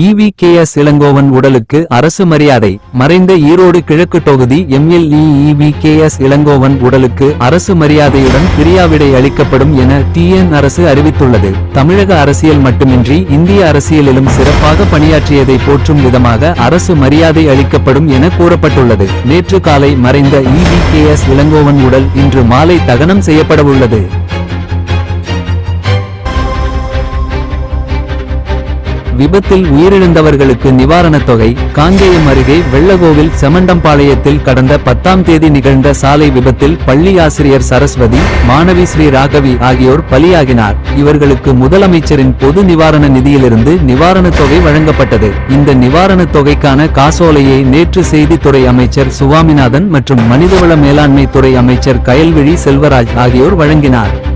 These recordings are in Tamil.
இவி கே எஸ் இளங்கோவன் உடலுக்கு அரசு மரியாதை. மறைந்த ஈரோடு கிழக்கு தொகுதி MLA EV K S Elangovan உடலுக்கு அரசு மரியாதையுடன் பிரியாவிடை அளிக்கப்படும் என டிஎன் அரசு அறிவித்துள்ளது. தமிழக அரசியல் மட்டுமின்றி இந்திய அரசியலிலும் சிறப்பாக பணியாற்றியதை போற்றும் விதமாக அரசு மரியாதை அளிக்கப்படும் என கூறப்பட்டுள்ளது. நேற்று காலை மறைந்த இவி கே எஸ் இளங்கோவன் உடல் இன்று மாலை தகனம் செய்யப்படவுள்ளது. விபத்தில் உயிரிழந்தவர்களுக்கு நிவாரணத் தொகை. காங்கேயம் அருகே வெள்ளகோவில் செமண்டம்பாளையத்தில் கடந்த பத்தாம் தேதி நிகழ்ந்த சாலை விபத்தில் பள்ளி ஆசிரியர் சரஸ்வதி மாணவி ஸ்ரீ ராகவி ஆகியோர் பலியாகினார். இவர்களுக்கு முதலமைச்சரின் பொது நிவாரண நிதியிலிருந்து நிவாரணத் தொகை வழங்கப்பட்டது. இந்த நிவாரணத் தொகைக்கான காசோலையை நேற்று செய்தித்துறை அமைச்சர் சுவாமிநாதன் மற்றும் மனிதவள மேலாண்மை துறை அமைச்சர் கயல்விழி செல்வராஜ் ஆகியோர் வழங்கினார்.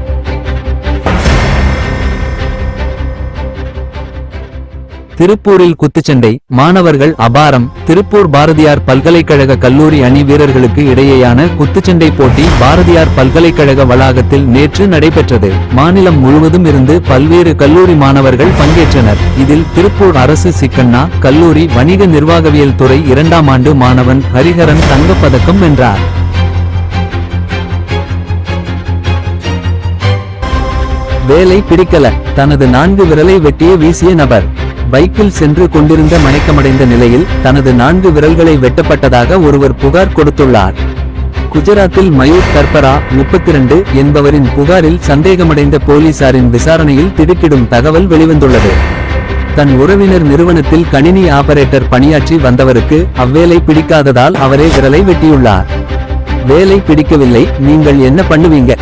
திருப்பூரில் குத்துச்சண்டை மாணவர்கள் அபாரம். திருப்பூர் பாரதியார் பல்கலைக்கழக கல்லூரி அணி வீரர்களுக்கு இடையேயான குத்துச்சண்டை போட்டி பாரதியார் பல்கலைக்கழக வளாகத்தில் நேற்று நடைபெற்றது. மாநிலம் முழுவதும் இருந்து பல்வேறு கல்லூரி மாணவர்கள் பங்கேற்றனர். இதில் திருப்பூர் அரசு சிக்கண்ணா கல்லூரி வணிக நிர்வாகவியல் துறை இரண்டாம் ஆண்டு மாணவன் ஹரிஹரன் தங்கப்பதக்கம் வென்றார். வேலை பிடிக்கல. தனது நான்கு விரலை வெட்டிய வீசிய நபர். பைக்கில் சென்று கொண்டிருந்த மயக்கமடைந்த நிலையில் தனது நான்கு விரல்களை வெட்டப்பட்டதாக ஒருவர் புகார் கொடுத்துள்ளார். குஜராத்தில் மயூர் கர்பரா முப்பத்தி என்பவரின் புகாரில் சந்தேகமடைந்த போலீசாரின் விசாரணையில் திடுக்கிடும் தகவல் வெளிவந்துள்ளது. தன் உறவினர் நிறுவனத்தில் கணினி ஆபரேட்டர் பணியாற்றி வந்தவருக்கு அவ்வேலை பிடிக்காததால் அவரே விரலை வெட்டியுள்ளார். வேலை பிடிக்கவில்லை நீங்கள் என்ன பண்ணுவீங்க?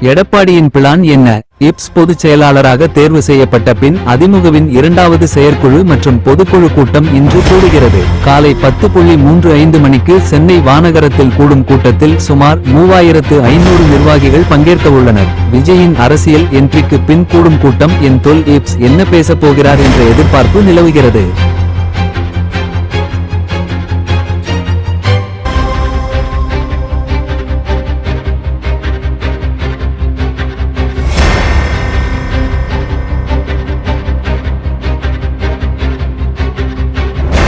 எடப்பாடியின் பிளான் என்ன? இப்ஸ் பொதுச் செயலாளராக தேர்வு செய்யப்பட்ட பின் அதிமுகவின் இரண்டாவது செயற்குழு மற்றும் பொதுக்குழு கூட்டம் இன்று கூடுகிறது. காலை பத்து புள்ளி மூன்று ஐந்து மணிக்கு சென்னை வானகரத்தில் கூடும் கூட்டத்தில் சுமார் மூவாயிரத்து ஐநூறு நிர்வாகிகள் பங்கேற்க உள்ளனர். விஜயின் அரசியல் என்ட்ரிக்கு பின் கூடும் கூட்டம் என் தொல் இப்ஸ் என்ன பேசப் போகிறார் என்ற எதிர்பார்ப்பு நிலவுகிறது.